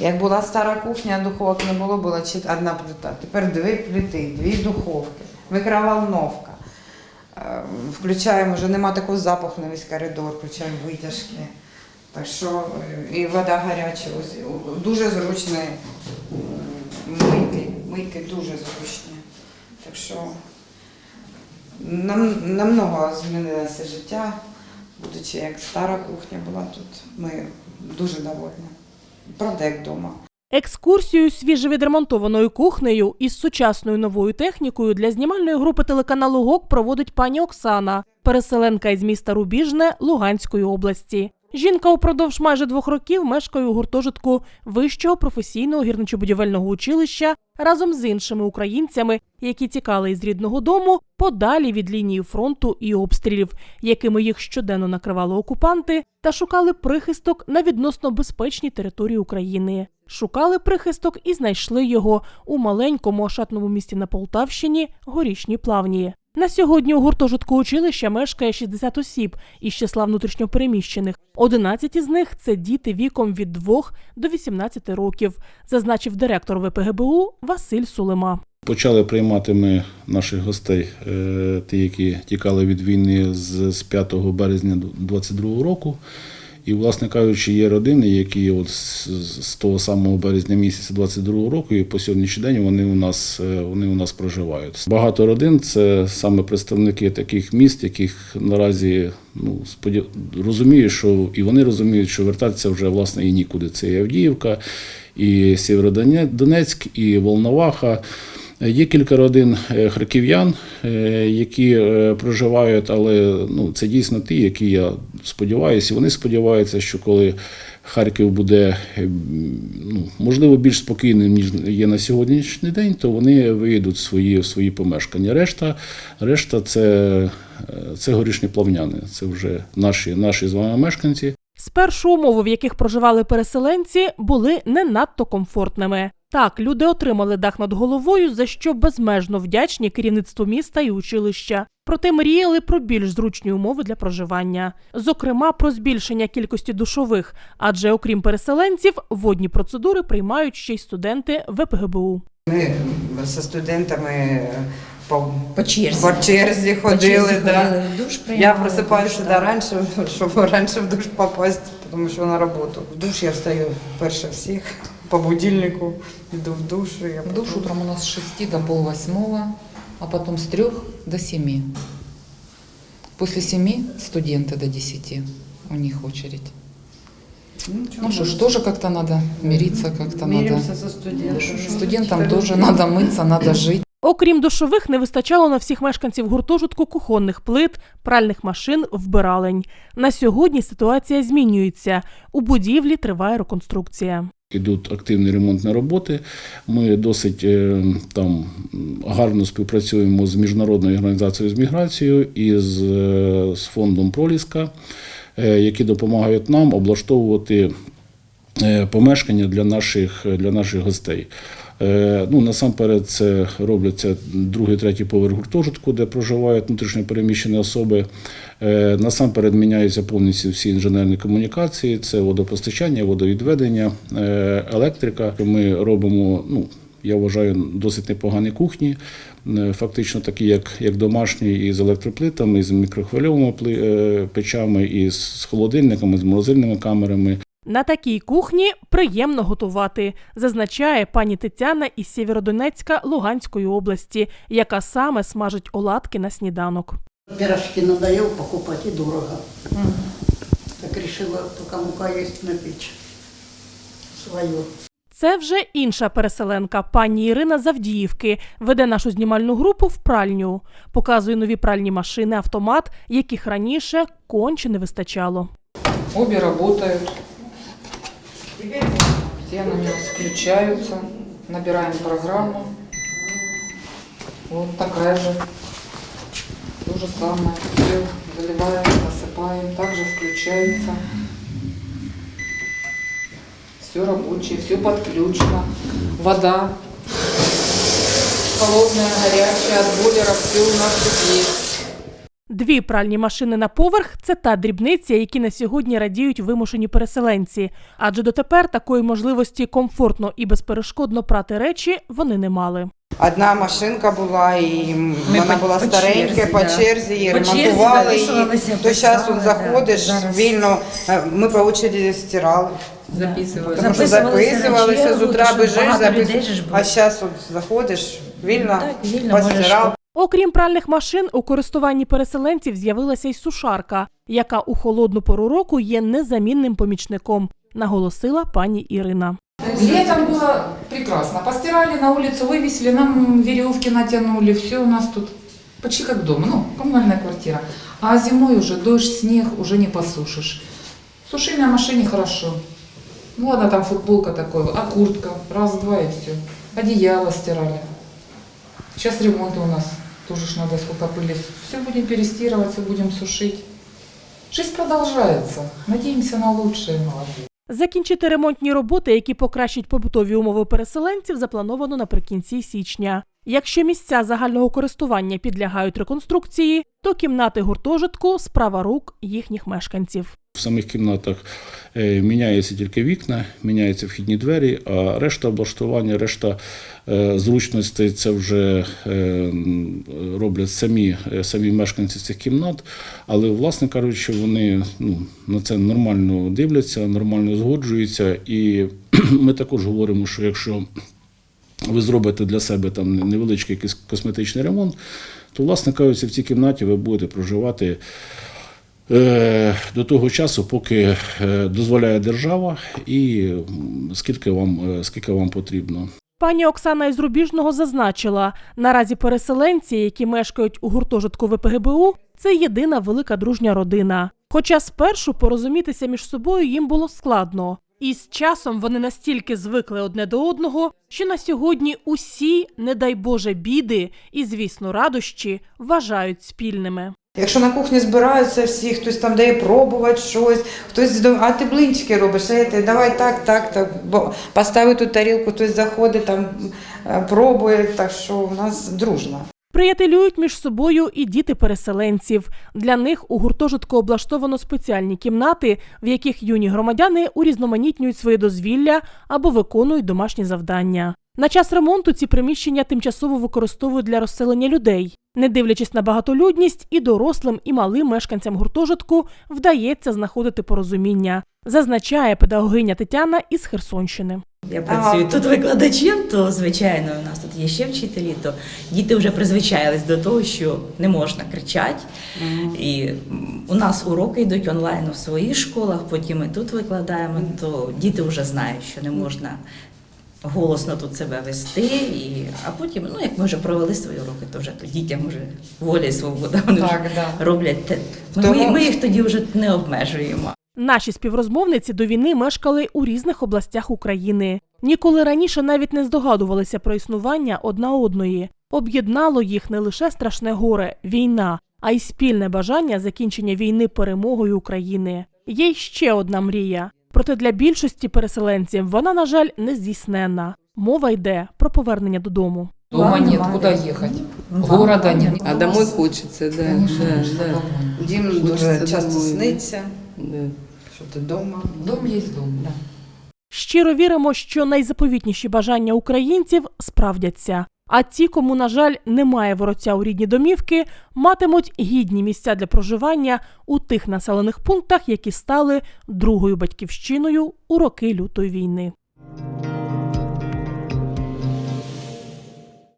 Як була стара кухня, духовок не було, була одна плита. Тепер дві плити, дві духовки, мікроволновка. Е, Включаємо, вже нема такого запаху на весь коридор, включаємо витяжки. Так що е, і вода гаряча. Дуже зручні мийки. Мийки дуже зручні. Так що нам, намного змінилося життя, будучи як стара кухня була тут. Ми дуже довольні. Правда, як вдома. Екскурсію свіжовідремонтованою кухнею із сучасною новою технікою для знімальної групи телеканалу ГОК проводить пані Оксана, переселенка із міста Рубіжне Луганської області. Жінка упродовж майже двох років мешкає у гуртожитку вищого професійного гірничо-будівельного училища разом з іншими українцями, які тікали із рідного дому подалі від лінії фронту і обстрілів, якими їх щоденно накривали окупанти, та шукали прихисток на відносно безпечній території України. Шукали прихисток і знайшли його у маленькому ошатному місті на Полтавщині Горішні Плавні. На сьогодні у гуртожитку училища мешкає 60 осіб із числа внутрішньопереміщених. 11 із них це діти віком від 2 до 18 років, зазначив директор ВПГБУ Василь Сулема. Почали приймати ми наших гостей, е, ті, які тікали від війни з з 5 березня 2022 року. І, власне кажучи, є родини, які от з, того самого березня місяця 22 року і по сьогоднішній день вони у нас е, вони у нас проживають. Багато родин це саме представники таких міст, яких наразі ну сподів... розуміють, що і вони розуміють, що вертатися вже власне і нікуди. Це і Авдіївка, і Сєвєродонецьк, і Волноваха. Є кілька родин е, харків'ян, е, які е, проживають, але ну, це дійсно ті, які я сподіваюся, вони сподіваються, що коли Харків буде ну, можливо більш спокійним, ніж є на сьогоднішній день, то вони виїдуть в свої, в свої помешкання. Решта, решта це, це горішні плавняни, це вже наші, наші з вами мешканці. Спершу умови, в яких проживали переселенці, були не надто комфортними. Так, люди отримали дах над головою, за що безмежно вдячні керівництву міста і училища. Проте мріяли про більш зручні умови для проживання, зокрема про збільшення кількості душових, адже окрім переселенців, водні процедури приймають ще й студенти ВПГБУ. Ми зі студентами по, По черзі. по черзі По ходили. черзі да. ходили, душ Я приймали, просипаюся душ, да, раніше, щоб раніше в душ попасть, тому що на роботу. В душ я встаю перше всіх, по будильнику, йду в душ. і Я В душ потім- утром у нас с 6 до полвосьмого, а потом с 3 до 7. После 7 студенты до 10. У них очередь. Нічого, Ну что ж, тоже как-то надо мириться, как-то надо. Міримося зі студентами. Студентам тоже надо мыться, надо жить. Окрім душових, не вистачало на всіх мешканців гуртожитку кухонних плит, пральних машин, вбиралень. На сьогодні ситуація змінюється. У будівлі триває реконструкція. Ідуть активні ремонтні роботи. Ми досить е, там гарно співпрацюємо з міжнародною організацією з міграцією і з, е, з фондом Проліска, е, які допомагають нам облаштовувати помешкання для наших, для наших гостей. Е, Ну, насамперед, це робляться другий, третій поверх гуртожитку, де проживають внутрішньо переміщені особи. Е, Насамперед міняються повністю всі інженерні комунікації: це водопостачання, водовідведення, е, електрика. Ми робимо, ну, я вважаю, досить непогані кухні, фактично такі, як, як домашні, і з електроплитами, і з мікрохвильовими печами, і з холодильниками, з морозильними камерами. На такій кухні приємно готувати, зазначає пані Тетяна із Сєвєродонецька Луганської області, яка саме смажить оладки на сніданок. Пирожки надоел покупать и дорого. Так решила, пока мука есть на печь свою. Це вже інша переселенка, пані Ірина Завдіївки, веде нашу знімальну групу в пральню, показує нові пральні машини, автомат, яких раніше конче не вистачало. Обе работают. Все на него включаются. Набираем программу. Вот такая же. То же самое. Все заливаем, насыпаем. Также включается. Все рабочее, все подключено. Вода. Холодная, горячая, от бойлера. Все у нас тут есть. Дві пральні машини на поверх це та дрібниця, які на сьогодні радіють вимушені переселенці. Адже дотепер такої можливості комфортно і безперешкодно прати речі вони не мали. Одна машинка була, і вона по- була по старенька, черзі, по да. черзі, її По черзі ремонтували її. записувалися, То зараз писали, заходиш да. Зараз- вільно, е, ми по очереді стирали. Записывали. Тому що Записувалися на записувалися, з чергу, утра тому що біжиш, багато людей записуєш, ж було. а зараз от заходиш, вільно, Так, вільно можеш постирав. Окрім пральних машин, у користуванні переселенців з'явилася й сушарка, яка у холодну пору року є незамінним помічником, наголосила пані Ірина. Летом было прекрасно. Постирали на улицу, вывесили, нам веревки натянули. Все у нас тут почти как дома, ну, коммунальная квартира. А зимой уже дождь, снег, уже не посушишь. Сушили на машине хорошо. Ну ладно, там футболка такой, а куртка, раз-два и все. Одеяло стирали. Сейчас ремонт у нас, тоже ж надо сколько пыли. Все будем перестирывать, все будем сушить. Жизнь продолжается. Надеемся на лучшее. Закінчити ремонтні роботи, які покращать побутові умови переселенців, заплановано наприкінці січня. Якщо місця загального користування підлягають реконструкції, то кімнати гуртожитку справа рук їхніх мешканців. В самих кімнатах е, міняються тільки вікна, міняються вхідні двері, а решта облаштування, решта е, зручностей це вже е, роблять самі, самі мешканці цих кімнат. Але, власне кажучи, вони ну, на це нормально дивляться, нормально згоджуються. І ми також говоримо, що якщо ви зробите для себе там невеличкий якийсь косметичний ремонт, то, власне кажучи, в цій кімнаті ви будете проживати до того часу, поки е, дозволяє держава, і скільки вам, е, скільки вам потрібно. Пані Оксана із Рубіжного зазначила, наразі переселенці, які мешкають у гуртожитку ВПГБУ, це єдина велика дружня родина. Хоча спершу порозумітися між собою їм було складно. І з часом вони настільки звикли одне до одного, що на сьогодні усі, не дай Боже, біди і, звісно, радощі вважають спільними. Якщо на кухні збираються всі, хтось там дає пробувати щось, хтось а ти блинчики робиш, а ти давай так, так, так. Бо поставив ту тарілку, хтось заходить, там е, пробує, так що у нас дружно. Приятелюють між собою і діти переселенців. Для них у гуртожитку облаштовано спеціальні кімнати, в яких юні громадяни урізноманітнюють своє дозвілля або виконують домашні завдання. На час ремонту ці приміщення тимчасово використовують для розселення людей. Не дивлячись на багатолюдність, і дорослим, і малим мешканцям гуртожитку вдається знаходити порозуміння, зазначає педагогиня Тетяна із Херсонщини. Я працюю А, тут викладачем, то звичайно у нас тут є ще вчителі, то діти вже призвичайлись до того, що не можна кричати. І у нас уроки йдуть онлайн у своїх школах, потім ми тут викладаємо, то діти вже знають, що не можна голосно тут себе вести. І, а потім, ну як ми вже провели свої уроки, то вже то дітям вже воля і свобода. Вони Так, вже да. роблять те. Ми, Тому- ми їх тоді вже не обмежуємо. Наші співрозмовниці до війни мешкали у різних областях України. Ніколи раніше навіть не здогадувалися про існування одна одної. Об'єднало їх не лише страшне горе війна, а й спільне бажання закінчення війни перемогою України. Є ще одна мрія. Проте для більшості переселенців вона, на жаль, не здійсненна. Мова йде про повернення додому. Дома нет, куда ехать? Ну, Города нет. А домой хочется, да. Конечно, да, да. Дім дуже часто домой, сниться, Да. що ти вдома. Дом есть дом, да. Щиро віримо, що найзаповітніші бажання українців справдяться. А ті, кому, на жаль, немає вороття у рідні домівки, матимуть гідні місця для проживання у тих населених пунктах, які стали другою батьківщиною у роки лютої війни.